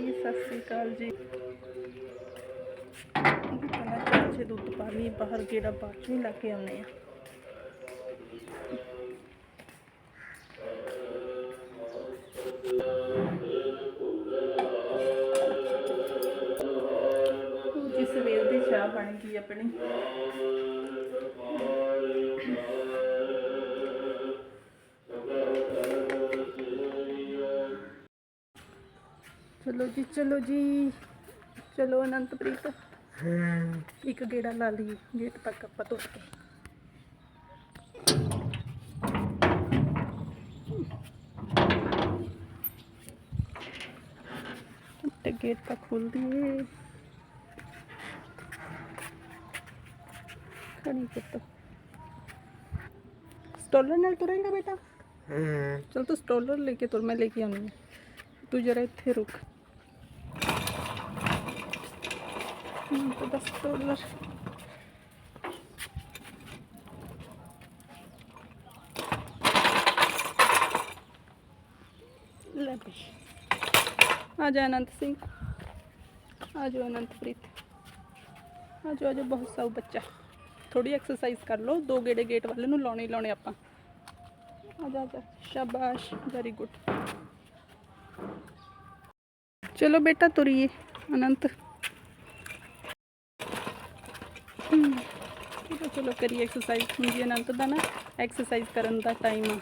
ਜੀ, ਸਤਿ ਸ੍ਰੀ ਅਕਾਲ ਜੀ। ਪਹਿਲਾਂ ਚਾਹ ਦੁੱਧ ਪਾਣੀ, ਬਾਹਰ ਗੇੜਾ ਬਾਅਦ ਨਹੀਂ ਲਾ ਕੇ ਆਉਨੇ ਆ ਚਲੋ ਜੀ ਚਲੋ ਅਨੰਤਪ੍ਰੀਤ। ਇੱਕ ਗੇੜਾ ਲਾ ਲਈ ਗੇਟ ਤੱਕ ਆਪਾਂ ਤੁਰ ਕੇ। ਤੇ ਗੇਟ ਤਾਂ ਖੁੱਲ ਦੀਏ ਖੜੀ ਕਿਤੋਂ ਸਟੋਲਰ ਨਾਲ ਤੁਰੇਂਗਾ ਬੇਟਾ? ਹੂੰ। ਚਲ ਤੂੰ ਸਟੋਲਰ ਲੈ ਕੇ ਤੁਰ ਮੈਂ ਲੈ ਕੇ ਆਉਂਦੀ ਤੂੰ ਜਰਾ ਇੱਥੇ ਰੁਕ। ਹਮ ਤਾਂ ਲੈ ਬਈ ਆ ਜਾ ਅਨੰਤ ਸਿੰਘ ਆ ਜਾ ਅਨੰਤਪ੍ਰੀਤ ਆ ਜਾ ਆ ਜਾ ਬਹੁਤ ਸਾਊ ਬੱਚਾ ਥੋੜੀ ਐਕਸਰਸਾਈਜ਼ ਕਰ ਲਓ ਦੋ ਗੇੜੇ ਗੇਟ ਵਾਲੇ ਨੂੰ ਲਾਉਣੇ ਲਾਉਣੇ ਆਪਾਂ ਆ ਜਾ ਆ ਜਾ ਸ਼ਾਬਾਸ਼ ਵੈਰੀ ਗੁੱਡ ਚਲੋ ਬੇਟਾ ਤੁਰੀਏ ਅਨੰਤ ਹਮ, ਚਲੋ ਚਲੋ ਕਰੀਏ ਐਕਸਰਸਾਈਜ਼ ਹੁਣ ਜੀ ਅਨੰਤ ਦਾ ਨਾ ਐਕਸਰਸਾਈਜ਼ ਕਰਨ ਦਾ ਟਾਈਮ ਆ।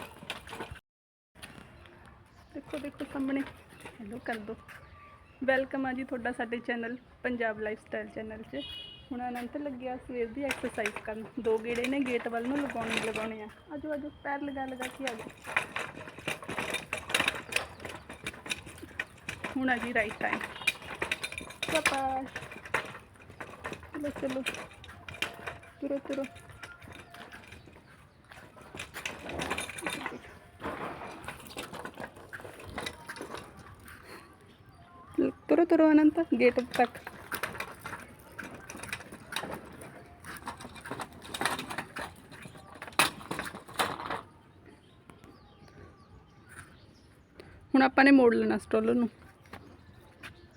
ਦੇਖੋ ਦੇਖੋ ਸਾਹਮਣੇ ਹੈਲੋ ਕਰ ਦੋ। ਵੈਲਕਮ ਆ ਜੀ ਤੁਹਾਡਾ ਸਾਡੇ channel Punjab life style channel 'ਚ। ਹੁਣ ਅਨੰਤ ਲੱਗਿਆ ਸਵੇਰ ਦੀ ਐਕਸਰਸਾਈਜ਼ ਕਰਨ। ਦੋ ਗੇੜੇ ਨੇ ਗੇਟ ਵੱਲ ਨੂੰ ਲਗਾਉਣੇ ਲਗਾਉਣੇ ਆ। ਆਜੋ ਆਜੋ, ਪੈਰ ਲਗਾ ਲਗਾ ਕੇ ਆਜੋ। ਹੁਣ ਆ ਜੀ ਰਾਈਟ ਟਾਈਮ ਸ਼ਾਬਾਸ਼। ਚਲੋ ਚਲੋ। ਤੁਰੋ ਤੁਰੋ ਤੁਰੋ ਤੁਰੋ ਅਨੰਤ ਗੇਟ ਤੱਕ ਹੁਣ ਆਪਾਂ ਨੇ ਮੋੜ ਲੈਣਾ ਸਟੋਲਰ ਨੂੰ।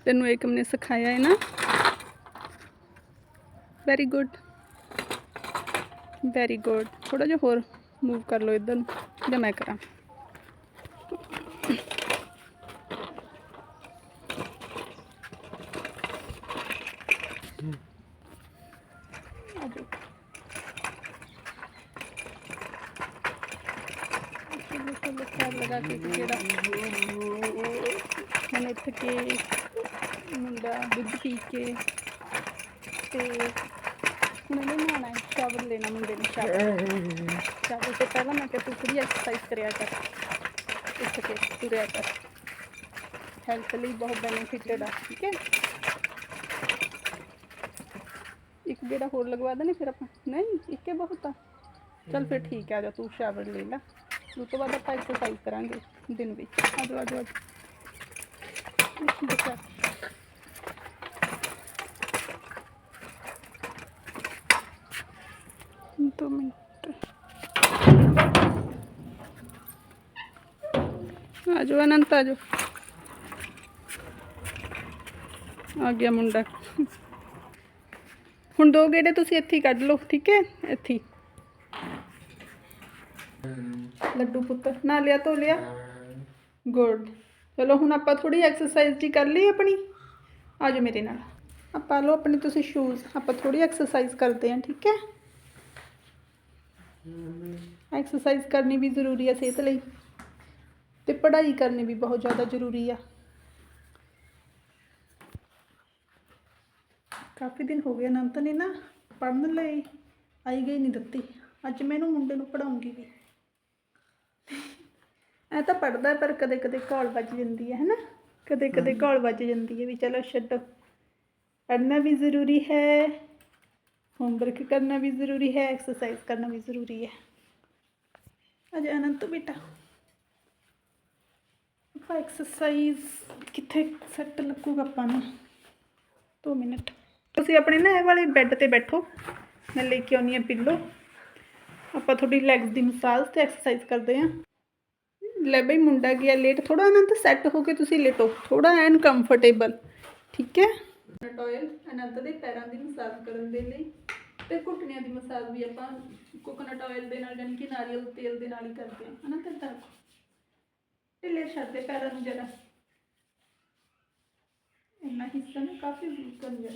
ਤੈਨੂੰ ਏਕਮ ਨੇ ਸਿਖਾਇਆ ਹੈ ਨਾ? ਵੈਰੀ ਗੁੱਡ ਵੈਰੀ ਗੁੱਡ ਥੋੜਾ ਜਿਹਾ ਹੋਰ ਮੂਵ ਕਰ ਲਓ ਇਧਰ ਨੂੰ, ਜਾਂ ਮੈਂ ਕਰਾਂ? ਆ ਇੱਥੇ ਚਲੋ ਮੁੰਡਾ ਦੁੱਧ ਪੀ ਕੇ ਤੇ ਹੁਣ ਇਹਨੇ ਨਹਾਉਣਾ ਹੈ ਸ਼ਾਵਰ ਲੈਣਾ ਮੁੰਡੇ ਨੇ ਸ਼ਾਵਰ ਸ਼ਾਵਰ ਤੋਂ ਪਹਿਲਾਂ ਮੈਂ ਕਿਹਾ ਤੂੰ ਥੋੜੀ ਐਕਸਰਸਾਈਜ਼ ਕਰਿਆ ਕਰ ਉੱਠ ਕੇ ਤੁਰਿਆ ਕਰ ਹੈਲਥ ਲਈ ਬਹੁਤ ਬੈਨੀਫਿਟਡ ਆ ਠੀਕ ਹੈ ਇੱਕ ਗੇੜਾ ਹੋਰ ਲਗਵਾ ਦੇਣੇ ਫਿਰ ਆਪਾਂ ਨਹੀਂ ਇੱਕੇ ਬਹੁਤ ਆ ਚਲ ਫਿਰ ਠੀਕ ਹੈ ਆ ਜਾ ਤੂੰ ਸ਼ਾਵਰ ਲੈ ਲੈ ਉਸ ਤੋਂ ਬਾਅਦ ਆਪਾਂ ਐਕਸਰਸਾਈਜ਼ ਕਰਾਂਗੇ ਦਿਨ ਵਿੱਚ ਆ ਜਾਓ ਆ ਜਾਓ ਆ ਜਾਓ ਬੱਚਾ ਦੋ ਮਿੰਟ ਆ ਜਾਓ ਅਨੰਤ ਆ ਜਾਓ ਆ ਗਿਆ ਮੁੰਡਾ ਹੁਣ ਦੋ ਗੇੜੇ ਤੁਸੀਂ ਇੱਥੇ ਹੀ ਕੱਢ ਲਓ ਠੀਕ ਹੈ ਇੱਥੇ ਹੀ। ਲੱਡੂ ਪੁੱਤ ਨਾ ਲਿਆ ਤੋ ਲਿਆ ਗੁੱਡ ਚਲੋ ਹੁਣ ਆਪਾਂ ਥੋੜੀ ਐਕਸਰਸਾਈਜ਼ ਜੀ ਕਰ ਲਈ ਆਪਣੀ ਆ ਜਾਓ ਮੇਰੇ ਨਾਲ ਆਪਾਂ ਲਓ ਆਪਣੇ ਤੁਸੀਂ ਸ਼ੂਜ਼ ਆਪਾਂ ਥੋੜੀ ਐਕਸਰਸਾਈਜ਼ ਕਰਦੇ ਹਾਂ ਠੀਕ ਹੈ ਐਕਸਰਸਾਈਜ਼ ਕਰਨੀ ਵੀ ਜ਼ਰੂਰੀ ਹੈ ਸਿਹਤ ਲਈ ਤੇ ਪੜ੍ਹਾਈ ਕਰਨੀ ਵੀ ਬਹੁਤ ਜ਼ਿਆਦਾ ਜ਼ਰੂਰੀ ਆ। ਕਾਫੀ ਦਿਨ ਹੋ ਗਏ ਅਨੰਤ ਨੇ ਨਾ ਪੜ੍ਹਨ ਲਈ ਆਈ ਗਈ ਨਹੀਂ ਦਿੱਤੀ। ਅੱਜ ਮੈਂ ਇਹਨੂੰ ਮੁੰਡੇ ਨੂੰ ਪੜਾਉਂਗੀ ਵੀ। ਐ ਤਾਂ ਪੜਦਾ ਪਰ ਕਦੇ ਕਦੇ ਕਾਲ ਵੱਜ ਜਾਂਦੀ ਹੈ ਹੈਨਾ? ਕਦੇ ਕਦੇ ਕਾਲ ਵੱਜ ਜਾਂਦੀ ਹੈ ਵੀ ਚਲੋ ਛੱਡੋ। ਪੜ੍ਹਨਾ ਵੀ ਜ਼ਰੂਰੀ ਹੈ ਹੋਮਵਰਕ ਕਰਨਾ ਵੀ ਜ਼ਰੂਰੀ ਹੈ ਐਕਸਰਸਾਈਜ਼ ਕਰਨਾ ਵੀ ਜ਼ਰੂਰੀ ਹੈ। ਅਜੇ ਅਨੰਤ ਬੇਟਾ। ਆ ਐਕਸਰਸਾਈਜ਼ ਕਿੱਥੇ ਸੈੱਟ ਲੱਗੂਗਾ ਆਪਾਂ ਨੂੰ? 2 ਮਿੰਟ। ਤੁਸੀਂ ਆਪਣੇ ਨਾ ਇਹ ਵਾਲੇ ਬੈੱਡ ਤੇ ਬੈਠੋ। ਮੈਂ ਲੈ ਕੇ ਆਉਣੀ ਆ ਪਿੱਲੋ ਆਪਾਂ ਤੁਹਾਡੀ ਲੈਗਸ ਦੀ ਮਸਾਜ ਤੇ ਐਕਸਰਸਾਈਜ਼ ਕਰਦੇ ਆ ਲੈ ਬਈ, ਮੁੰਡਾ ਗਿਆ ਲੇਟ ਥੋੜਾ ਅਨੰਤ ਸੈੱਟ ਹੋ ਕੇ ਤੁਸੀਂ ਲੇਟੋ। ਥੋੜਾ ਐਨ ਕੰਫਰਟੇਬਲ ਠੀਕ ਹੈ? ਆਇਲ ਅਨੰਤ ਦੇ ਪੈਰਾਂ ਦੀ ਮਸਾਜ ਕਰਨ ਦੇ ਲਈ ਤੇ ਘੁੱਟਣਿਆਂ ਦੀ ਮਸਾਜ ਵੀ ਆਪਾਂ ਕੋਕੋਨਟ ਆਇਲ ਦੇ ਨਾਲ, ਯਾਨੀ ਕਿ ਨਾਰੀਅਲ ਤੇਲ ਦੇ ਨਾਲ ਹੀ ਕਰਦੇ ਹਾਂ। ਅਨੰਤ ਇੱਦਾਂ ਰੱਖੋ ਢਿੱਲੇ ਛੱਡ ਦੇ ਪੈਰਾਂ ਨੂੰ ਜਰਾ। ਇੰਨਾ ਹਿੱਸਾ ਨਾ ਕਾਫੀ ਵੀਕ ਕਰ ਗਿਆ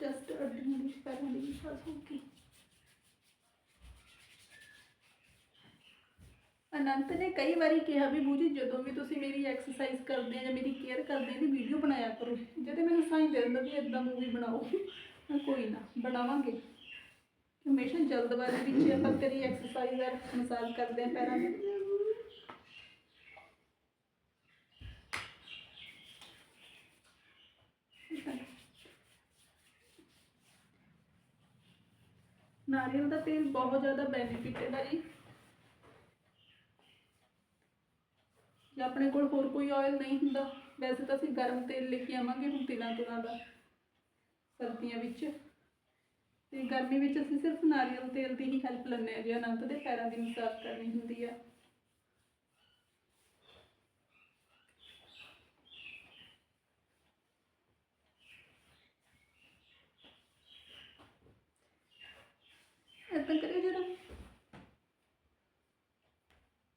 ਜਸਟ ਅਡਿੰਗ ਪੈਰਾਂ ਦੀ ਮਸਾਜ ਹੋ ਗਈ। ਅਨੰਤ ਨੇ ਕਈ ਵਾਰੀ ਕਿਹਾ ਵੀ ਬੂਜੀ ਜਦੋਂ ਵੀ ਤੁਸੀਂ ਮੇਰੀ ਐਕਸਰਸਾਈਜ਼ ਕਰਦੇ ਆ ਜਾਂ ਮੇਰੀ ਕੇਅਰ ਕਰਦੇ ਆ ਦੀ ਵੀਡੀਓ ਬਣਾਇਆ ਕਰੋ। ਜਦੋਂ ਮੈਨੂੰ ਸਾਈਨ ਦੇ ਦਿੰਦਾ ਵੀ ਇਦਾਂ ਮੂਵੀ ਬਣਾਓ, ਮੈਂ ਕੋਈ ਨਾ, ਬਣਾਵਾਂਗੇ। ਹਮੇਸ਼ਾ ਜਲਦਬਾਜ਼ੀ ਵਿੱਚ ਆਪਾਂ ਤੇਰੀ ਐਕਸਰਸਾਈਜ਼ ਔਰ ਮਸਾਜ ਕਰਦੇ ਆ ਪੈਰਾਂ ਦੀ ਨਾਰੀਅਲ ਦਾ ਤੇਲ ਬਹੁਤ ਜ਼ਿਆਦਾ ਬੈਨੀਫਿਟ ਹੈ ਜੀ ਜਾਂ ਆਪਣੇ ਕੋਲ ਹੋਰ ਕੋਈ ਆਇਲ ਨਹੀਂ ਹੁੰਦਾ। ਵੈਸੇ ਤਾਂ ਅਸੀਂ ਗਰਮ ਤੇਲ ਲੈ ਕੇ ਆਵਾਂਗੇ ਹੁਣ ਤਿਲਾਂ ਤੁਲਾਂ ਦਾ ਸਰਦੀਆਂ ਵਿੱਚ। ਤੇ ਗਰਮੀ ਵਿੱਚ ਅਸੀਂ ਸਿਰਫ ਨਾਰੀਅਲ ਤੇਲ ਦੀ ਹੀ ਹੈਲਪ ਲੈਂਦੇ ਹਾਂ, ਜੇ ਅਨੰਤ ਦੇ ਪੈਰਾਂ ਦੀ ਮਸਾਜ ਕਰਨੀ ਹੁੰਦੀ ਆ। ਏਦਾਂ ਕਰਿਓ ਜਰਾ।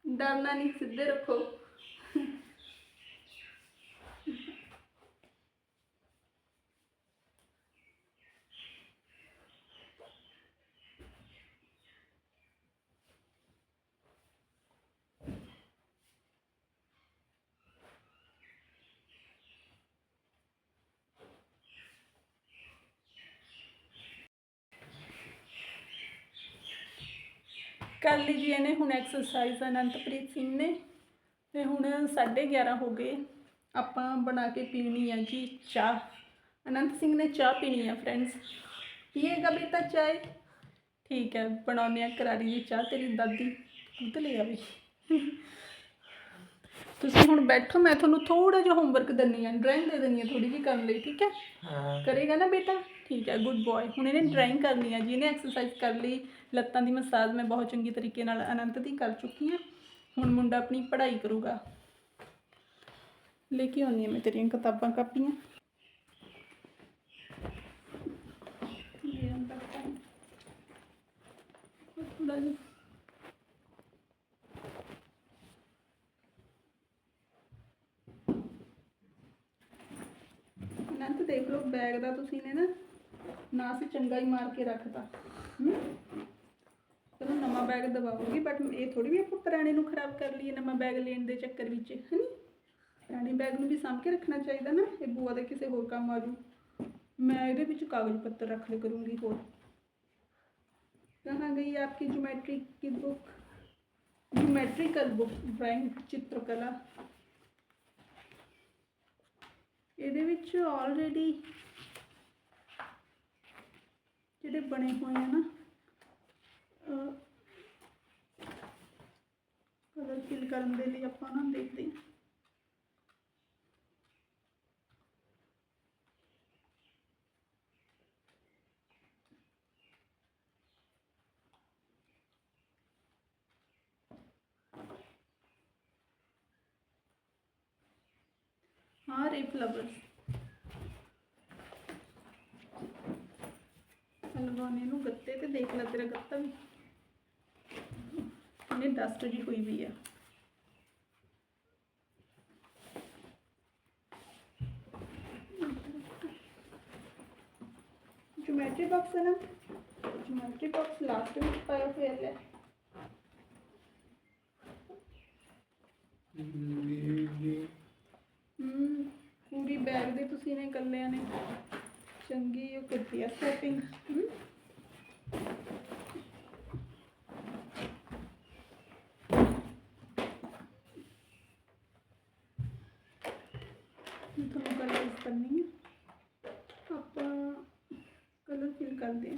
ਡਰਨਾ ਨਹੀਂ ਸਿੱਧੇ ਰੱਖੋ। ਕਰ ਲਈ ਜੀ ਇਹਨੇ ਹੁਣ ਐਕਸਰਸਾਈਜ਼ ਅਨੰਤਪ੍ਰੀਤ ਸਿੰਘ ਨੇ ਤੇ ਹੁਣ 11:30 ਹੋ ਗਏ। ਆਪਾਂ ਬਣਾ ਕੇ ਪੀਣੀ ਆ ਜੀ ਚਾਹ। ਅਨੰਤ ਸਿੰਘ ਨੇ ਚਾਹ ਪੀਣੀ ਆ ਫਰੈਂਡਸ ਪੀਏਗਾ ਬੇਟਾ ਚਾਹ? ਠੀਕ ਹੈ ਬਣਾਉਂਦੇ ਆ ਕਰਾਰੀ ਜੀ ਚਾਹ। ਤੇਰੀ ਦਾਦੀ ਦੁੱਧ ਲੈ ਆਵੇ। ਤੁਸੀਂ ਹੁਣ ਬੈਠੋ ਮੈਂ ਤੁਹਾਨੂੰ ਥੋੜਾ ਜਿਹਾ ਹੋਮਵਰਕ ਦਿੰਨੀ ਆ ਡਰਾਇੰਗ ਦੇ ਦਿੰਨੀ ਆ ਥੋੜੀ ਜਿਹੀ ਕਰਨ ਲਈ ਠੀਕ ਹੈ? ਹਾਂ। ਕਰੇਗਾ ਨਾ ਬੇਟਾ? ਠੀਕ ਹੈ ਗੁੱਡ ਬॉय ਹੁਣ ਇਹਨੇ ਡਰਾਇੰਗ ਕਰਨੀ ਹੈ ਜੀ ਇਹਨੇ ਐਕਸਰਸਾਈਜ਼ ਕਰ ਲਈ। ਲੱਤਾਂ ਦੀ ਮਸਾਜ ਮੈਂ ਬਹੁਤ ਚੰਗੀ ਤਰੀਕੇ ਨਾਲ ਅਨੰਤ ਦੀ ਕਰ ਚੁੱਕੀ ਹਾਂ। ਹੁਣ ਮੁੰਡਾ ਆਪਣੀ ਪੜ੍ਹਾਈ ਕਰੂਗਾ। ਲੈ ਕੇ ਆਉਣੀ ਹੈ ਮੈਂ ਤੇਰੀਆਂ ਕਿਤਾਬਾਂ, ਕਾਪੀਆਂ। ਲੈ ਜਿਹਾ। ਅਨੰਤ ਦੇਖ ਲਓ, ਬੈਗ ਦਾ ਤੁਸੀਂ ਨੇ ਨਾ ਨਾਸ ਚੰਗਾ ਹੀ ਮਾਰ ਕੇ ਰੱਖਤਾ। ਹੂੰ? ਨਵਾਂ ਬੈਗ ਦਵਾਉਂਗੀ ਬਟ ਇਹ ਥੋੜੀ ਵੀ ਆਪਾਂ ਪੁਰਾਣੇ ਨੂੰ ਖਰਾਬ ਕਰ ਲਈਏ ਨਵਾਂ ਬੈਗ ਲੈਣ ਦੇ ਚੱਕਰ ਵਿੱਚ ਹਨੀ ਪੁਰਾਣੇ ਬੈਗ ਨੂੰ ਵੀ ਸਾਂਭ ਕੇ ਰੱਖਣਾ ਚਾਹੀਦਾ ਨਾ ਇਹ ਬੂਆ ਦੇ ਕਿਸੇ ਹੋਰ ਕੰਮ ਆ ਜੂ ਮੈਂ ਇਹਦੇ ਵਿੱਚ ਕਾਗਜ਼ ਪੱਤਰ ਰੱਖ ਲਿਆ ਕਰੂੰਗੀ ਹੋਰ कहाँ गई आपकी ज्योमेट्री की बुक ज्योमेट्रिकल बुक ड्राइंग चित्रकला ਇਹਦੇ ਵਿੱਚ ਆਲਰੇਡੀ ਜਿਹੜੇ ਬਣੇ ਹੋਏ ਆ ਨਾ ਕਲਰ ਫਿਲ ਕਰਨ ਦੇ ਲਈ ਆਪਾਂ ਨਾ ਦੇਖਦੇ ਹਾਂ। ਹਾਂ, ਰੇ ਫਲਾਵਰਸ ਲਗਾਉਣੇ ਨੂੰ ਗੱਤੇ ਤੇ ਦੇਖ ਲੈ ਤੇਰਾ ਗੱਤਾ ਵੀ ਡਸਟ ਜੀ ਹੋਈ ਵੀ ਆ। ਜੁਮੈਟਰੀ ਬਾਕਸ ਹੈ ਨਾ? ਜੁਮੈਟਰੀ ਬਾਕਸ ਲਾਸਟ ਵਿੱਚ ਪਾਇਆ ਹੋਇਆ ਲੈ। ਹਮ ਪੂਰੀ ਬੈਗ ਦੇ ਤੁਸੀਂ ਨੇ ਕੱਲਿਆਂ ਨੇ। ਚੰਗੀ ਉਹ ਕੀਤੀ ਆ ਸੈਟਿੰਗ ਤੁਹਾਨੂੰ ਕਰਨੀ ਹੈ। ਆਪਾਂ ਕਲਰ ਫਿਲ ਕਰਦੇ ਹਾਂ।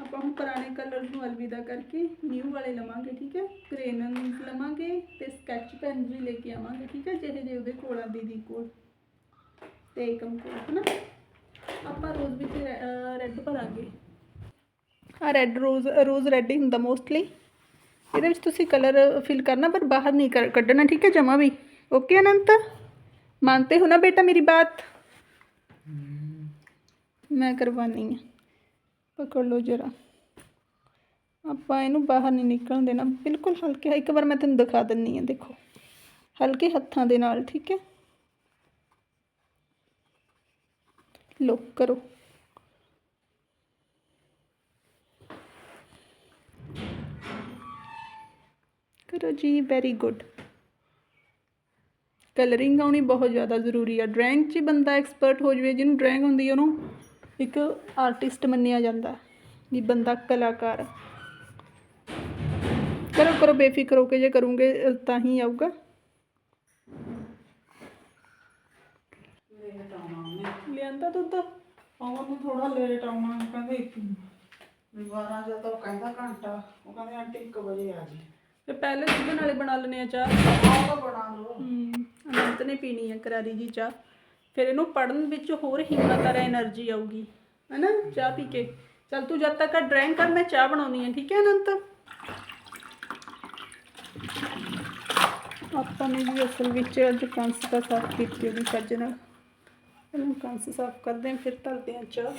ਆਪਾਂ ਹੁਣ ਪੁਰਾਣੇ ਕਲਰ ਨੂੰ ਅਲਵਿਦਾ ਕਰਕੇ ਨਿਊ ਵਾਲੇ ਲਵਾਂਗੇ, ਠੀਕ ਹੈ? ਕ੍ਰੇਨਨਸ ਲਵਾਂਗੇ ਤੇ ਸਕੈਚ ਪੈਨ ਵੀ ਲੈ ਕੇ ਆਵਾਂਗੇ, ਠੀਕ ਹੈ? ਜਿਹੜੇ ਜਿਹੇ ਉਹਦੇ ਕੋਲ ਆ, ਦੀਦੀ ਕੋਲ ਤੇ ਏਕਮ ਕੋਲ, ਹਨਾ? ਆਪਾਂ ਰੋਜ਼ ਵਿੱਚ ਰੈੱਡ ਭਰਾਂਗੇ। ਆ ਰੈੱਡ ਰੋਜ਼ ਰੋਜ਼ ਰੈੱਡ ਹੀ ਹੁੰਦਾ ਮੋਸਟਲੀ ਇਹਦੇ ਵਿੱਚ ਤੁਸੀਂ ਕਲਰ ਫਿਲ ਕਰਨਾ, ਪਰ ਬਾਹਰ ਨਹੀਂ ਕੱਢਣਾ, ਠੀਕ ਹੈ? ਜਮਾ ਵੀ। ਓਕੇ ਅਨੰਤ? ਮਾਨਤੇ ਹੋ ਨਾ ਬੇਟਾ ਮੇਰੀ ਬਾਤ? ਮੈਂ ਕਰਵਾਨੀ ਹੈ ਪਕੜ ਲਓ ਜਰਾ। ਆਪਾਂ ਇਹਨੂੰ ਬਾਹਰ ਨਹੀਂ ਨਿਕਲਣ ਦੇਣਾ। ਬਿਲਕੁਲ ਹਲਕੇ ਇੱਕ ਵਾਰ ਮੈਂ ਤੈਨੂੰ ਦਿਖਾ ਦਿੰਨੀ ਆ ਦੇਖੋ। ਹਲਕੇ ਹੱਥਾਂ ਦੇ ਨਾਲ ਠੀਕ ਹੈ? ਲੋ ਕਰੋ। ਕਰੋ ਜੀ ਵੈਰੀ ਗੁੱਡ ਕਲਰਿੰਗ ਆਉਣੀ ਬਹੁਤ ਜ਼ਿਆਦਾ ਜ਼ਰੂਰੀ ਆ। ਡਰਾਇੰਗ 'ਚ ਬੰਦਾ ਐਕਸਪਰਟ ਹੋ ਜਾਵੇ ਜਿਹਨੂੰ ਡਰਾਇੰਗ ਹੁੰਦੀ ਹੈ ਉਹਨੂੰ ਇੱਕ ਆਰਟਿਸਟ ਮੰਨਿਆ ਜਾਂਦਾ ਵੀ ਬੰਦਾ ਕਲਾਕਾਰ। ਕਰੋ ਕਰੋ ਬੇਫਿਕਰ ਹੋ ਕੇ ਜੇ ਕਰੋਗੇ ਤਾਂ ਹੀ ਆਊਗਾ। ਲਿਆਂਦਾ ਦੁੱਧ? ਪਵਨ ਨੂੰ ਥੋੜਾ ਲੇਟ ਆਉਣਾ ਕਹਿੰਦੇ ਇੱਕ ਵੀ 12 ਜਦ ਤੱਕ ਕਹਿੰਦਾ ਘੰਟਾ ਉਹ ਕਹਿੰਦੇ ਆਂਟੀ 1 ਵਜੇ ਆ ਜੀ। ਤੇ ਪਹਿਲੇ ਸੁਬਹ ਨਾਲੇ ਬਣਾ ਲੈਨੇ ਆ ਚਾਹ। ਆਹ ਬਣਾ ਲਓ। ਹਮ, ਅਨੰਤ ਨੇ ਪੀਣੀ ਆ ਕਰਾਰੀ ਜੀ ਚਾਹ। ਫਿਰ ਇਹਨੂੰ ਪੜਨ ਵਿੱਚ ਹੋਰ ਹਿੰਮਤ ਆ એનર્ਜੀ ਆਊਗੀ। ਹਨਾ? ਚਾਹ ਪੀ ਕੇ। ਚਲ ਤੂੰ ਜਦ ਤੱਕ ਡਰਾਇੰਗ ਕਰ ਮੈਂ ਚਾਹ ਬਣਾਉਣੀ ਆ ਠੀਕ ਹੈ ਅਨੰਤ? ਆਪਾਂ ਨੇ ਵੀ ਅਸਲ ਵਿੱਚ ਅੱਜ ਕੰਸ ਦਾ ਸਾਫ਼ ਕੀਤੀ ਉਹਦੀ ਚੱਜ ਨਾਲ। ਇਹਨੂੰ ਕੰਸ ਸਾਫ਼ ਕਰਦੇ ਹਾਂ ਫਿਰ ਧਰਦੇ ਹਾਂ ਚਾਹ।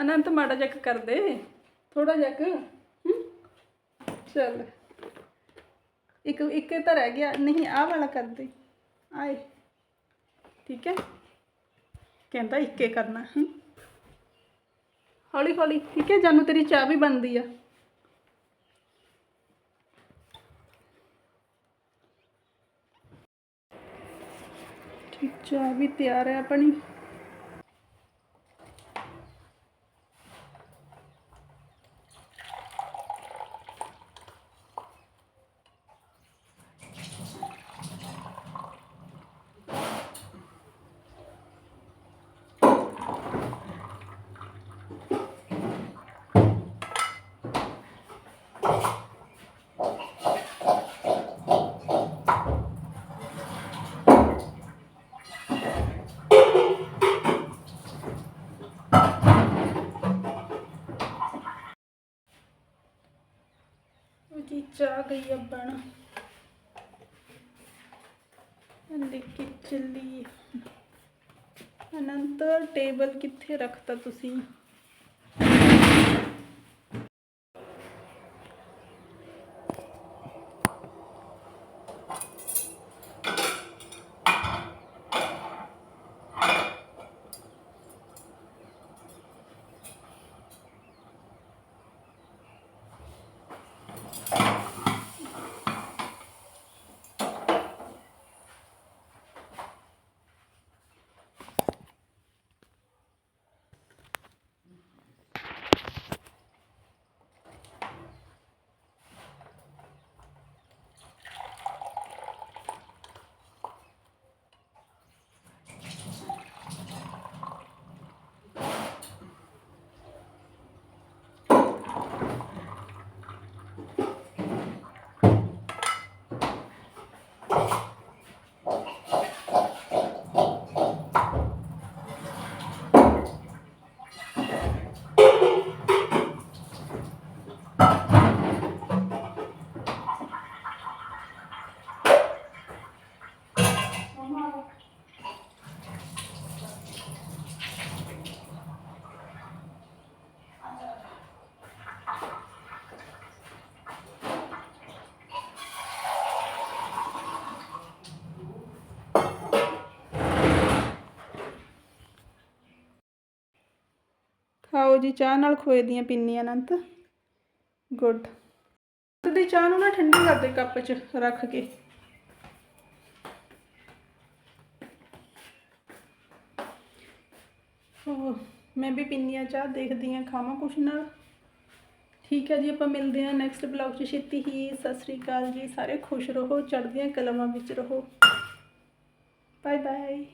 ਅਨੰਤ ਮਾੜਾ ਜਿਹਾ ਕੁ ਕਰ ਦੇ ਥੋੜਾ ਜਿਹਾ ਕੁ, ਹਮ? ਚੱਲ। ਇੱਕ ਇੱਕ ਤਾਂ ਰਹਿ ਗਿਆ। ਨਹੀਂ ਆਹ ਵਾਲਾ ਕਰ ਦੇ। ਆਏ। ਠੀਕ ਹੈ? ਕਹਿੰਦਾ ਇੱਕੇ ਕਰਨਾ ਹੌਲੀ ਹੌਲੀ। ਠੀਕ ਹੈ? ਜਾਨੂੰ ਤੇਰੀ ਚਾਹ ਵੀ ਬਣਦੀ ਆ। ਠੀਕ ਚਾਹ ਵੀ ਤਿਆਰ ਹੈ ਆਪਣੀ। ਉਹਦੀ ਚਾਹ ਗਈ ਆ ਬਣ ਲੈ ਕੇ ਚੱਲੀ ਅਨੰਤ ਟੇਬਲ ਕਿੱਥੇ ਰੱਖਤਾ ਤੁਸੀਂ ਖਾਓ ਜੀ, ਚਾਹ ਨਾਲ ਖੋਏ ਦੀਆਂ ਪਿੰਨੀਆਂ ਅਨੰਤ। ਗੁੱਡ। ਦੀ ਚਾਹ ਨੂੰ ਨਾ ਠੰਡੀ ਕਰ ਦੇ ਕੱਪ 'ਚ, ਰੱਖ ਕੇ। ਉਹ ਮੈਂ ਵੀ ਪਿੰਨੀਆਂ ਚਾਹ, ਦੇਖਦੀ ਆ ਖਾਵਾਂ ਕੁਛ ਨਾਲ। ਠੀਕ ਹੈ ਜੀ, ਆਪਾਂ ਮਿਲਦੇ ਹਾਂ ਨੈਕਸਟ ਬਲੌਗ 'ਚ। ਛੇਤੀ ਹੀ। ਸਤਿ ਸ੍ਰੀ ਅਕਾਲ ਜੀ। ਸਾਰੇ ਖੁਸ਼ ਰਹੋ, ਚੜ੍ਹਦੀਆਂ ਕਲਮਾਂ ਵਿੱਚ ਰਹੋ। Bye bye